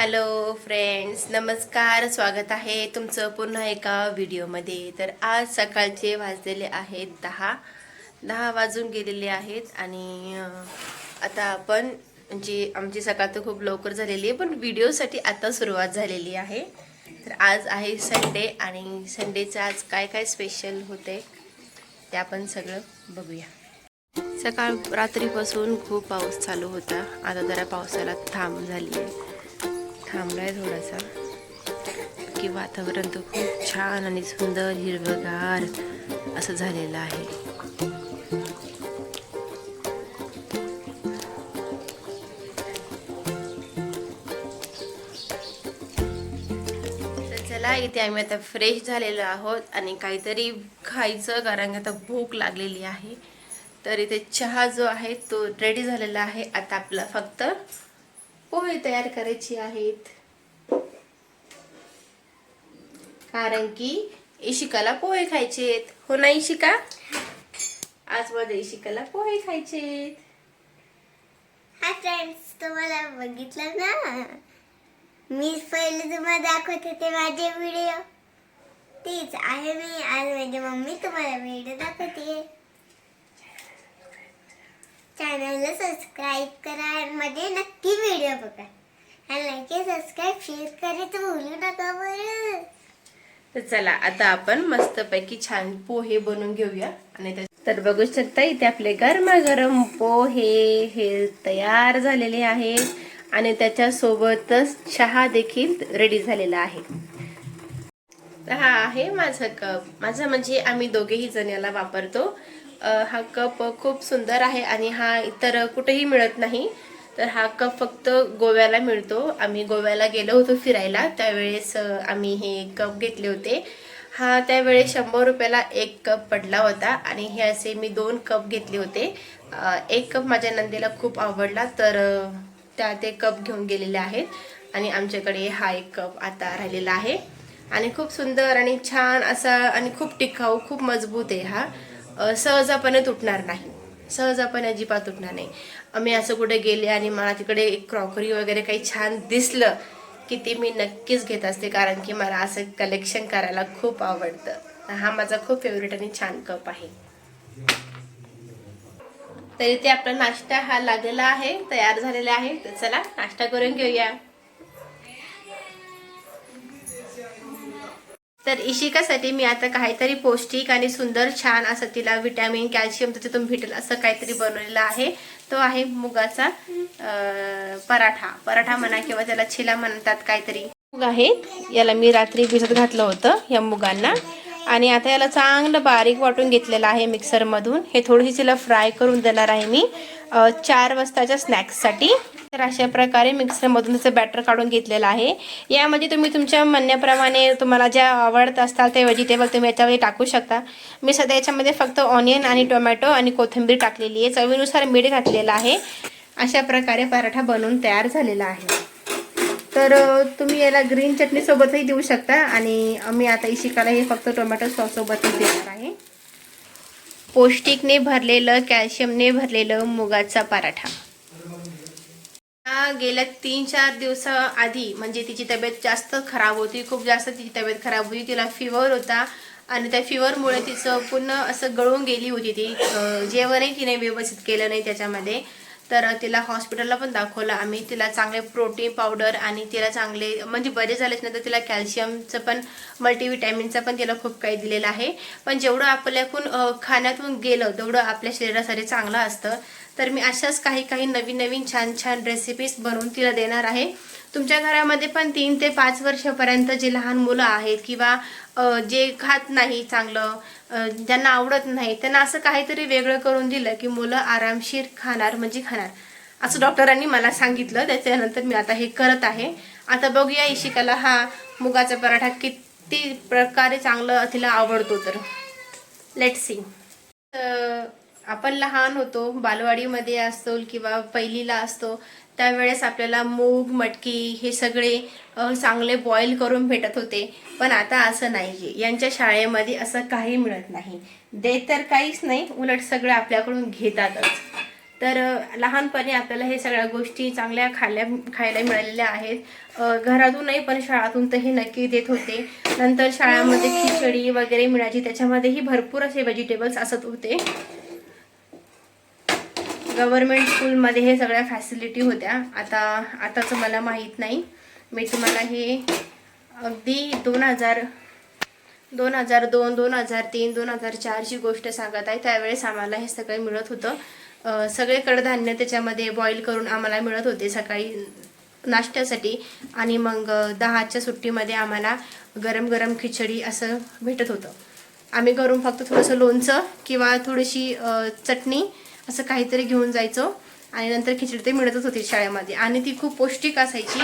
Hello friends नमस्कार. स्वागत आहे तुमचं पुन्हा एका व्हिडिओमध्ये. तर आज सकाळचे वाजलेले आहेत दहा. दहा वाजून गेलेले आहेत आणि आता आपण म्हणजे आमची सकाळ तर खूप लवकर झालेली आहे पण व्हिडिओसाठी आता सुरुवात झालेली आहे. तर आज आहे संडे आणि संडेचं आज काय काय स्पेशल होते ते आपण सगळं बघूया. सकाळ रात्रीपासून खूप पाऊस चालू होता. आता जरा पावसाला थांब झाली आहे थांबलाय थोडासा. की वातावरण तर खूप छान आणि सुंदर हिरवगार असं झालेलं आहे. चला इथे आम्ही आता फ्रेश झालेलो आहोत आणि काहीतरी खायचं कारण आता भूक लागलेली आहे. तर इथे चहा जो आहे तो रेडी झालेला आहे. आता आपला फक्त पोहे तयार करायचे आहेत. कारण की इशिकाला पोहे खायचे आहेत. हो ना इशिका? आज माझ्या इशिकाला पोहे खायचे हा फ्रेंड्स तुम्हाला बघितलं ना? मी पहिले तुम्हाला दाखवत होते माझे व्हिडिओ तेच आहे मी. आज माझी मम्मी तुम्हाला व्हिडिओ दाखवते. चॅनलला सबस्क्राईब करा आणि नक्की व्हिडिओ बघा. आणि लाईक सबस्क्राईब शेअर करायचं बोलू नका बरं. तर चला आता आपण मस्तपैकी छान पोहे बनवून घेऊया. आणि तर बघू शकता इथे आपले गरमागरम पोहे हे तयार झालेले आहेत. आणि त्याच्या सोबतच चहा देखील रेडी झालेला आहे. हा आहे माझा कप माझा म्हणजे आम्ही दोघेही जण याला वापरतो. हा कप खूप सुंदर आहे आणि हा इतर कुठेही मिळत नाही. तर हा कप फक्त गोव्याला मिळतो. आम्ही गोव्याला गेलो होतो फिरायला. त्यावेळेस आम्ही हे कप घेतले होते. हा त्यावेळेस शंभर रुपयाला एक कप पडला होता आणि हे असे मी दोन कप घेतले होते. एक कप माझ्या नंदीला खूप आवडला. तर त्या ते कप घेऊन गेलेले आहेत. आणि आमच्याकडे हा एक कप आता राहिलेला आहे. आणि खूप सुंदर आणि छान असा आणि खूप टिकाऊ खूप मजबूत आहे हा. अ, सहजपणे तुटणार नाही. सहजपणे अजिबात तुटणार नाही. आम्ही असं कुठे गेले आणि मला तिकडे एक क्रॉकरी वगैरे काही छान दिसलं की ते मी नक्कीच घेत असते कारण की मला असं कलेक्शन करायला खूप आवडतं. हा माझा खूप फेवरेट आणि छान कप आहे. तर इथे आपला नाश्ता हा लागलेला आहे तयार झालेला आहे. तर चला नाश्ता करून घेऊया. तर इशिकासाठी मी आता काहीतरी पौष्टिक आणि सुंदर छान असं तिला विटॅमिन कॅल्शियम तिथून भेटेल असं काहीतरी बनवलेलं आहे. तो आहे मुगाचा पराठा. पराठा म्हणा किंवा त्याला छिला म्हणतात काहीतरी. मुग आहे. याला मी रात्री भिजत घातलं होतं या मुगांना. आणि आता याला चांगलं बारीक वाटून घेतलेलं आहे मिक्सरमधून. हे थोडीशी तिला फ्राय करून देणार आहे मी चार वाजताच्या स्नॅक्ससाठी तर अशा प्रकारे मिक्सरमधून त्याचं बॅटर काढून घेतलेलं आहे. यामध्ये तुम्ही तुमच्या म्हणण्याप्रमाणे तुम्हाला ज्या आवडत असतात ते व्हेजिटेबल तुम्ही याच्यामध्ये टाकू शकता. मी सध्या याच्यामध्ये फक्त ऑनियन आणि टोमॅटो आणि कोथिंबीर टाकलेली आहे. चवीनुसार मीठ घातलेलं आहे. अशा प्रकारे पराठा बनवून तयार झालेला आहे. तर तुम्ही याला ग्रीन चटणी सोबतही देऊ शकता आणि मी आता इशिकाला हे फक्त टोमॅटो सॉस सोबतच देणार आहे. पौष्टिकने भरलेलं कॅल्शियमने भरलेलं मुगाचा पराठा. हा गेल्या तीन चार दिवसाआधी म्हणजे तिची तब्येत जास्त खराब होती खूप जास्त तिची तब्येत खराब होती तिला फिवर होता आणि त्या फिवरमुळे तिचं पूर्ण असं गळून गेली होती ती. जेवणही तिने व्यवस्थित केलं नाही त्याच्यामध्ये. तर तिला हॉस्पिटलला पण दाखवलं. आम्ही तिला चांगले प्रोटीन पावडर आणि तिला चांगले म्हणजे बरे झालेच नंतर तिला कॅल्शियमचं पण मल्टीविटॅमिनचं पण तिला खूप काही दिलेलं आहे. पण जेवढं आपल्याकडून खाण्यातून गेलं तेवढं आपल्या शरीरासाठी चांगलं असतं. तर मी अशाच काही काही नवीन नवीन छान छान रेसिपीज बनवून तिला देणार आहे. तुमच्या घरामध्ये पण तीन ते पाच वर्षापर्यंत जे लहान मुलं आहेत किंवा जे खात नाही चांगलं ज्यांना आवडत नाही त्यांना असं काहीतरी वेगळं करून दिलं की मुलं आरामशीर खाणार म्हणजे खाणार. असं डॉक्टरांनी मला सांगितलं त्याच्यानंतर मी आता हे करत आहे. आता बघूया इशिकाला हा मुगाचा पराठा किती प्रकारे चांगलं तिला आवडतो तर. लेट सी आपण लहान होतो बालवाडीमध्ये असतो किंवा पहिलीला असतो त्यावेळेस आपल्याला मूग मटकी हे सगळे चांगले बॉईल करून भेटत होते. पण आता असं नाही यांच्या शाळेमध्ये असं काही मिळत नाही. देत तर काहीच नाही उलट सगळं आपल्याकडून घेतातच. तर लहानपणी आपल्याला हे सगळ्या गोष्टी चांगल्या खाल्या खायला मिळालेल्या आहेत. घरातूनही पण शाळातून तर हे नक्की देत होते. नंतर शाळामध्ये खिचडी वगैरे मिळायची त्याच्यामध्येही भरपूर असे व्हेजिटेबल्स असत होते. गव्हर्मेंट स्कूलमध्ये हे सगळ्या फॅसिलिटी होत्या. आता आताचं मला माहीत नाही. मी तुम्हाला हे अगदी दोन हजार दोन हजार दोन दोन हजार तीन दोन हजार चारची गोष्ट सांगत आहे. त्यावेळेस आम्हाला हे सगळं मिळत होतं. सगळे कडधान्य त्याच्यामध्ये बॉईल करून आम्हाला मिळत होते सकाळी नाश्त्यासाठी. आणि मग दहाच्या सुट्टीमध्ये आम्हाला गरम गरम खिचडी असं भेटत होतं. आम्ही घरून फक्त थोडंसं लोणचं किंवा थोडीशी चटणी असं काहीतरी घेऊन जायचो. आणि नंतर खिचडी ते मिळतच होती शाळेमध्ये. आणि ती खूप पौष्टिक असायची.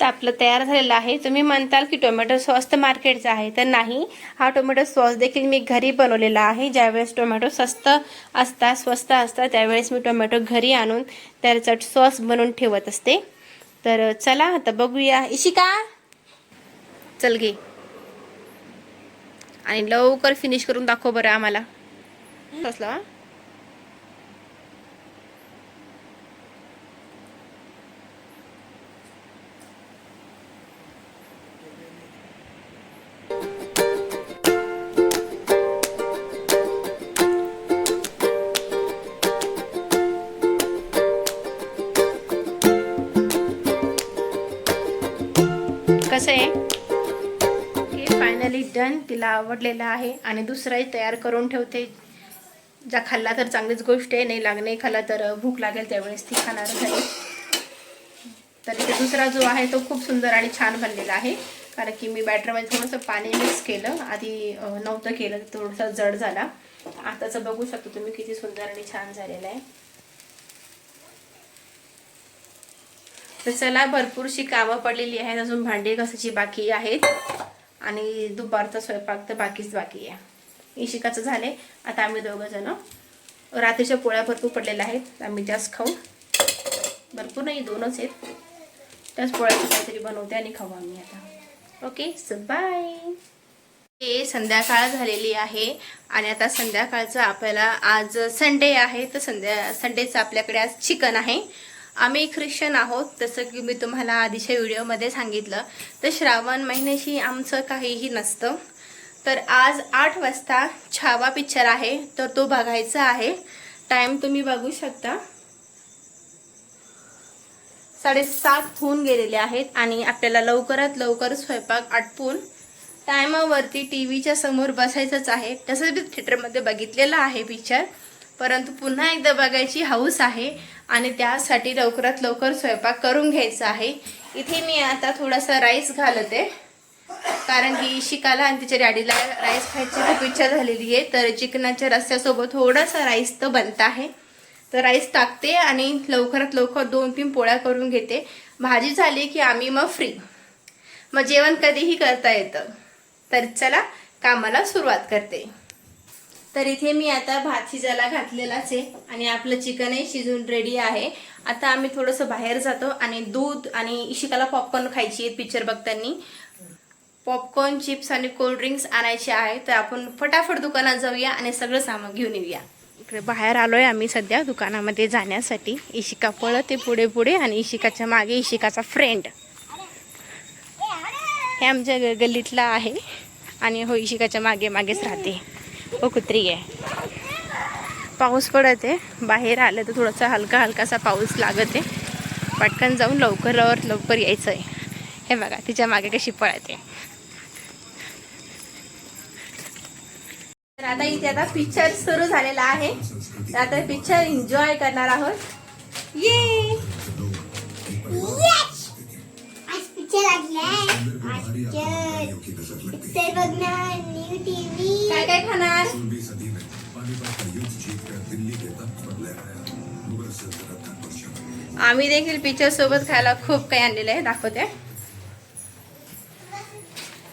तर आपलं तयार झालेलं आहे. तुम्ही म्हणताल की टोमॅटो सॉस तर मार्केटचा आहे. तर नाही हा टोमॅटो सॉस देखील मी घरी बनवलेला आहे. ज्यावेळेस टोमॅटो स्वस्त असतात स्वस्त असतात त्यावेळेस मी टोमॅटो घरी आणून त्याचा सॉस बनवून ठेवत असते. तर चला आता बघूया. इशिका! चल घे. आणि लवकर फिनिश करून दाखव बरं आम्हाला. कसला? कसं आहे? हे फायनली डन तिला आवडलेलं आहे. आणि दुसराही तयार करून ठेवते. ज्या खाल्ला तर चांगलीच गोष्ट आहे. नाही लागणे खाल्ला तर भूक लागेल त्यावेळेस ती खाणार आहे तर इथे दुसरा जो आहे तो खूप सुंदर आणि छान बनलेला आहे. कारण की मी बॅटरमध्ये थोडंसं पाणी मिक्स केलं. आधी नव्हतं केलं. थोडंसं जड झाला. आताचं बघू शकतो तुम्ही किती सुंदर आणि छान झालेलं आहे. तर चला भरपूरशी कामं पडलेली आहेत. अजून भांडी घासायची बाकी आहेत. आणि दुपारचा स्वयंपाक तर बाकीच बाकी आहे. इशिकाचं झाले आता आम्ही दोघं जण रात्रीच्या पोळ्या भरपूर पडलेल्या आहेत. आम्ही त्याच खाऊ. भरपूर नाही दोनच आहेत. त्याच पोळ्याचं काहीतरी बनवते आणि खाऊ आम्ही आता. ओके सो बाय हे संध्याकाळ झालेली आहे. आणि आता संध्याकाळचं आपल्याला आज संडे आहे. तर संध्या संडेचं आपल्याकडे आज चिकन आहे. आम्ही ख्रिश्चन आहोत जसं की मी तुम्हाला आधीच्या व्हिडिओमध्ये सांगितलं. तर श्रावण महिन्याशी आमचं काहीही नसतं. तर आज आठ वाजता छावा पिक्चर आहे तर तो बघायचा आहे. टाईम तुम्ही बघू शकता. साडेसात होऊन गेलेले आहेत आणि आपल्याला लवकरात लवकर स्वयंपाक आटपून टायमावरती टी व्हीच्या समोर बसायचंच आहे. तसं मी थिएटरमध्ये बघितलेलं आहे पिक्चर परंतु पुन्हा एकदा बघायची हाऊस आहे आणि त्यासाठी लवकरात लवकर स्वयंपाक करून घ्यायचा आहे. इथे मी आता थोडासा राईस घालते. कारण की शिकाला आणि तिच्या डॅडीला राईस खायची खूप इच्छा झालेली आहे. तर चिकनाच्या रस्स्यासोबत थोडासा राईस तर बनत आहे. तर राईस टाकते आणि लवकरात लवकर दोन तीन पोळ्या करून घेते. भाजी झाली की आम्ही मग फ्री मग जेवण कधीही करता येतं. तर चला कामाला सुरुवात करते. तर इथे मी आता भात शिजायला घातलेलाच आहे आणि आपलं चिकनही शिजून रेडी आहे. आता आम्ही थोडंसं बाहेर जातो आणि दूध आणि इशिकाला पॉपकॉर्न खायची आहेत पिक्चर बघताना. पॉपकॉर्न चिप्स आणि कोल्ड्रिंक्स आणायचे आहे तर आपण फटाफट दुकानात जाऊया आणि सगळं सामान घेऊन येऊया. इकडे बाहेर आलोय आम्ही सध्या दुकानामध्ये जाण्यासाठी. इशिका पळते पुढे पुढे आणि इशिकाच्या मागे इशिकाचा फ्रेंड हे आमच्या ग- गल्लीतला आहे आणि हो इशिकाच्या मागे मागेच राहते. हो कुत्री आहे. पाऊस पडत आहे बाहेर आलं तर थोडासा हलका हलकासा पाऊस लागत आहे पटकन जाऊन लवकर लवकर लवकर यायचं आहे हे बघा तिच्यामागे कशी पळते. तर आता इथे आता पिक्चर सुरू झालेला आहे. तर आता पिक्चर एन्जॉय करणार आहोत. ये पिक्चर लागलाय आज पिक्चर पिक्चर बघणार न्यू टीव्ही. काय काय खाणार? आम्ही देखील पिक्चर सोबत खायला खूप काही आणलेलं आहे. दाखवते.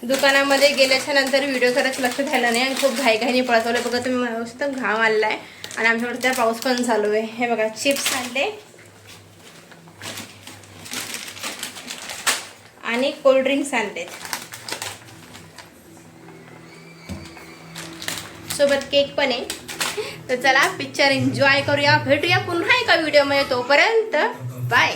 दुकानामध्ये गेल्याच्यानंतर व्हिडिओ करत लक्ष झालं नाही. आणि खूप घाईघाईने पळतवलं बघा तुम्ही घाम आलेला आहे. आणि आमच्याकडे त्या पाऊस पण चालू आहे. हे बघा चिप्स आणले. आणि कोल्ड्रिंक्स आणलेत. सोबत केक पण आहे. तर चला पिक्चर एन्जॉय करूया भेटूया पुन्हा एका व्हिडिओमध्ये तोपर्यंत बाय